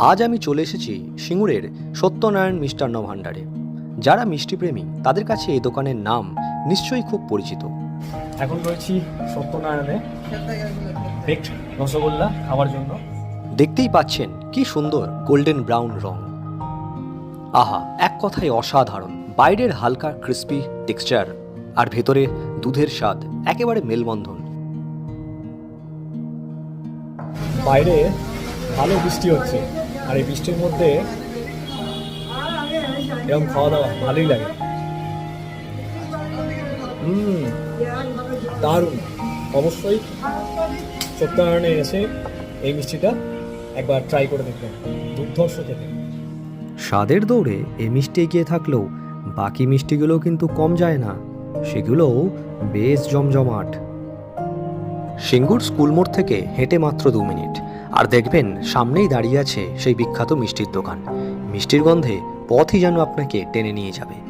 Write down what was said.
আজ আমি চলে এসেছি সিঙ্গুরের সত্যনারায়ণ মিষ্টান্ন ভাণ্ডারে। যারা মিষ্টিপ্রেমী তাদের কাছে এই দোকানের নাম নিশ্চয়ই খুব পরিচিত। এখন রয়েছি সত্যনারায়ণে। বেকড রসগোল্লা খাওয়ার জন্য। দেখতেই পাচ্ছেন কি সুন্দর গোল্ডেন ব্রাউন রং। আহা এক কথায় অসাধারণ। বাইরের হালকা ক্রিস্পি টেক্সচার আর ভেতরে দুধের স্বাদ একেবারে মেলবন্ধন। বাইরে ভালো বৃষ্টি হচ্ছে। আর এই বৃষ্টির মধ্যে এরকম খাওয়া দাওয়া ভালোই লাগে। হুম, দারুণ। অবশ্যই সত্যনারায়ণে এসে এই মিষ্টিটা একবার ট্রাই করে দেখবেন, দুর্ধর্ষ খেতে। স্বাদের দৌড়ে এ মিষ্টি এগিয়ে থাকলেও বাকি মিষ্টিগুলো কিন্তু কম যায় না, সেগুলোও বেশ জমজমাট। সিঙ্গুর স্কুল মোড় থেকে হেঁটে মাত্র দু মিনিট। আর দেখবেন, সামনেই দাঁড়িয়ে আছে সেই বিখ্যাত মিষ্টির দোকান। মিষ্টির গন্ধে পথই যেন আপনাকে টেনে নিয়ে যাবে।